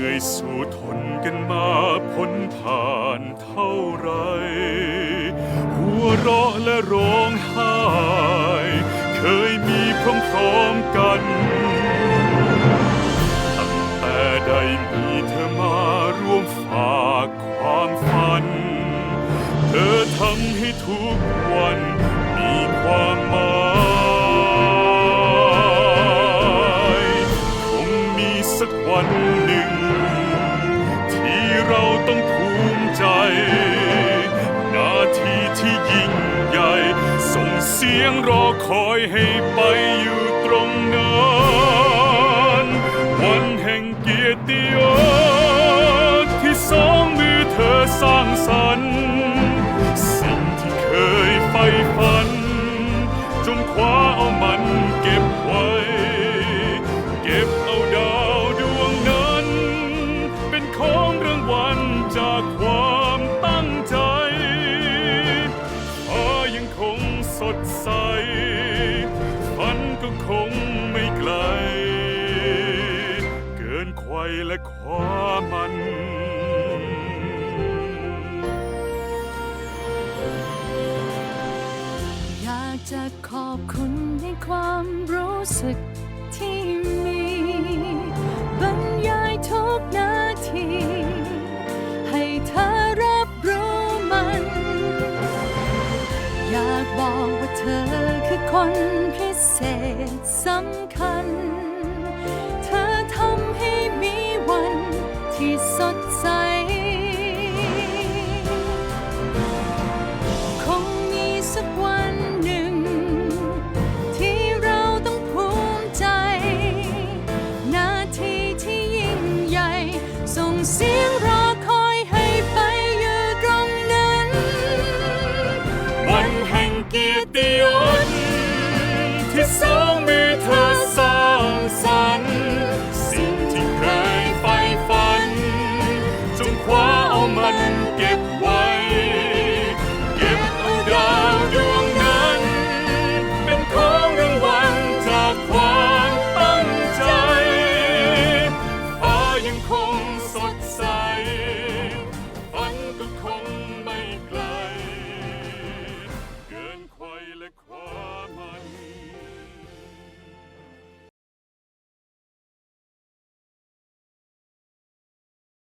นื่อยสู้ทนกันมาพ้นผ่านเท่าไร หัวเราะและร้องไห้ เคยมีพร้อมๆกันตั้งแต่ได้มีเธอมาร่วมฝากความฝัน เธอทำให้ทุกวันมีความหมาย เราต้องภูมิใจ หน้าที่ที่ยิ่งใหญ่ ส่งเสียงรอคอยให้ไปอยู่ตรงนั้นวันแห่งเกียรติยศที่สองมือเธอสร้างสรรค์ คงสดใส ฝันก็คงไม่ไกล เกินไขวและความมันอยากจะขอบคุณในความรู้สึกที่มี คนพิเศษสำคัญ เธอทำให้มีวันที่สดใส คงมีสักวันหนึ่ง ที่เราต้องภูมิใจ หน้าที่ที่ยิ่งใหญ่ส่งเสียง ที่สองมือเธอ